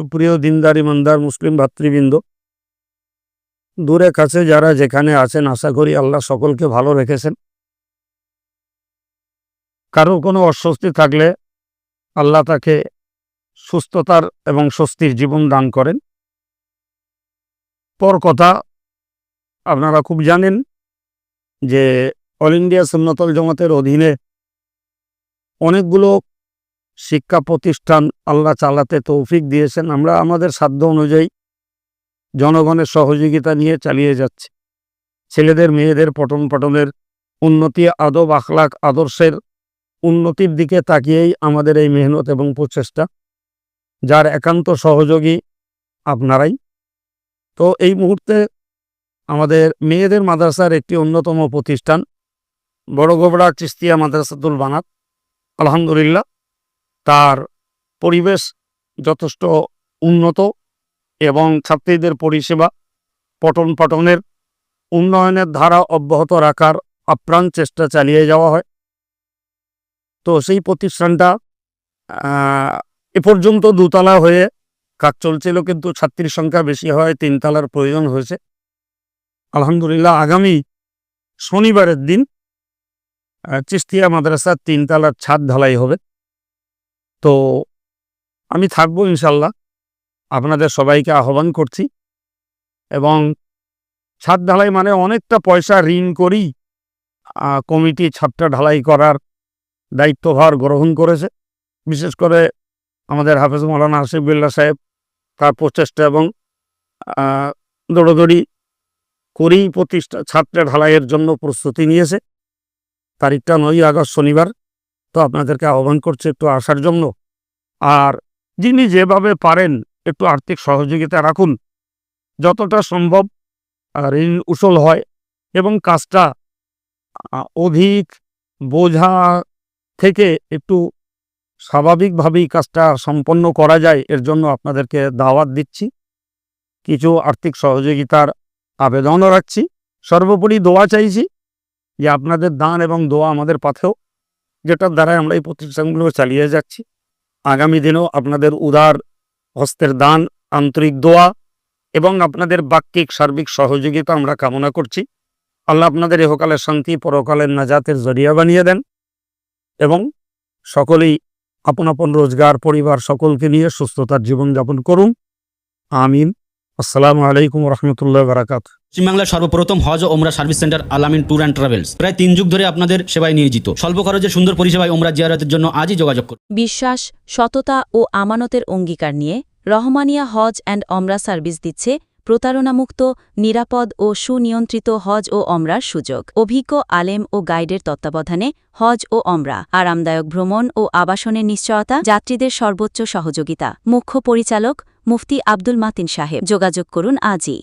প্রিয় দিনদার ইমানদার মুসলিম ভাতৃবৃন্দ, দূরে কাছে যারা যেখানে আছেন, আশা করি আল্লাহ সকলকে ভালো রেখেছেন। কারোর কোনো অস্বস্তি থাকলে আল্লাহ তাকে সুস্থতার এবং স্বস্তির জীবন দান করেন। পর কথা, আপনারা খুব জানেন যে অল ইন্ডিয়া সুন্নতল জমাতের অধীনে অনেকগুলো শিক্ষা প্রতিষ্ঠান আল্লাহ চালাতে তৌফিক দিয়েছেন। আমরা আমাদের সাধ্য অনুযায়ী জনগণের সহযোগিতা নিয়ে চালিয়ে যাচ্ছি। ছেলেদের, মেয়েদের পঠন পঠনের উন্নতি, আদব, আখলাক, আদর্শের উন্নতির দিকে তাকিয়েই আমাদের এই মেহনত এবং প্রচেষ্টা। যার একান্ত সহযোগী আপনারাই। তো এই মুহূর্তে আমাদের মেয়েদের মাদ্রাসার একটি অন্যতম প্রতিষ্ঠান বড়গোবড়া চিস্তিয়া মাদ্রাসাতুল বানাত। আলহামদুলিল্লাহ। তার পরিবেশ যথেষ্ট উন্নত এবং ছাত্রীদের পরিষেবা পঠন পাঠনের উন্নয়নের ধারা অব্যাহত রাখার আপ্রাণ চেষ্টা চালিয়ে যাওয়া হয়। তো সেই প্রতিষ্ঠানটা এ পর্যন্ত দুতলা হয়ে কাজ চলছিল কিন্তু ছাত্রীর সংখ্যা বেশি হয় তিনতলার প্রয়োজন হয়েছে। আলহামদুলিল্লাহ, আগামী শনিবারের দিন চিস্তিয়া মাদ্রাসার তিনতলার ছাদ ঢালাই হবে। তো আমি থাকব ইনশাল্লাহ। আপনাদের সবাইকে আহ্বান করছি। এবং ছাদ ঢালাই মানে অনেকটা পয়সা ঋণ করি কমিটি ছাদটা ঢালাই করার দায়িত্বভার গ্রহণ করেছে। বিশেষ করে আমাদের হাফেজ মৌলানা হাসিবুল্লাহ সাহেব, তার প্রচেষ্টা এবং দৌড়দৌড়ি করেই প্রতিষ্ঠা ছাত্রে ঢালাইয়ের জন্য প্রস্তুতি নিয়েছে। তারিখটা নয় আগস্ট শনিবার। তো আপনাদেরকে আহ্বান করছে একটু আসার জন্য। আর যিনি যেভাবে পারেন একটু আর্থিক সহযোগিতা রাখুন। যতটা সম্ভব ঋণ উসল হয় এবং কাজটা অধিক বোঝা থেকে একটু স্বাভাবিকভাবেই কাজটা সম্পন্ন করা যায়, এর জন্য আপনাদেরকে দাওয়াত দিচ্ছি। কিছু আর্থিক সহযোগিতার আবেদনও রাখছি। সর্বোপরি দোয়া চাইছি যে আপনাদের দান এবং দোয়া আমাদের পাথেও যেটার দ্বারাই আমরা এই প্রতিষ্ঠানগুলো চালিয়ে যাচ্ছি। আগামী দিনেও আপনাদের উদার হস্তের দান, আন্তরিক দোয়া এবং আপনাদের বাক্যিক সার্বিক সহযোগিতা আমরা কামনা করছি। আল্লাহ আপনাদের এহকালের শান্তি, পরকালের নাজাতের জরিয়া বানিয়ে দেন এবং সকলেই আপন আপন রোজগার, পরিবার সকলকে নিয়ে সুস্থতার জীবনযাপন করুন। আমিন। আসসালামু আলাইকুম রহমতুল্লাহ বারাকাত পশ্চিমবাংলার সর্বপ্রথম হজ ও ওমরা service centre Alamin tour and travels. প্রায় তিন যুগ ধরে আপনাদের সেবায় নিয়োজিত। স্বল্প খরচে সুন্দর পরিষেবায় ওমরা জিয়ারতের জন্য আজই যোগাযোগ করুন। বিশ্বাস, সততা ও আমানতের অঙ্গীকার নিয়ে রহমানিয়া হজ অ্যান্ড অমরা সার্ভিস দিচ্ছে প্রতারণামুক্ত, নিরাপদ ও সুনিয়ন্ত্রিত হজ ও অমরার সুযোগ। অভিজ্ঞ, আলেম ও গাইডের তত্ত্বাবধানে হজ ও অমরা আরামদায়ক ভ্রমণ ও আবাসনের নিশ্চয়তা, যাত্রীদের সর্বোচ্চ সহযোগিতা। মুখ্য পরিচালক মুফতি আব্দুল মাতিন সাহেব। যোগাযোগ করুন আজই।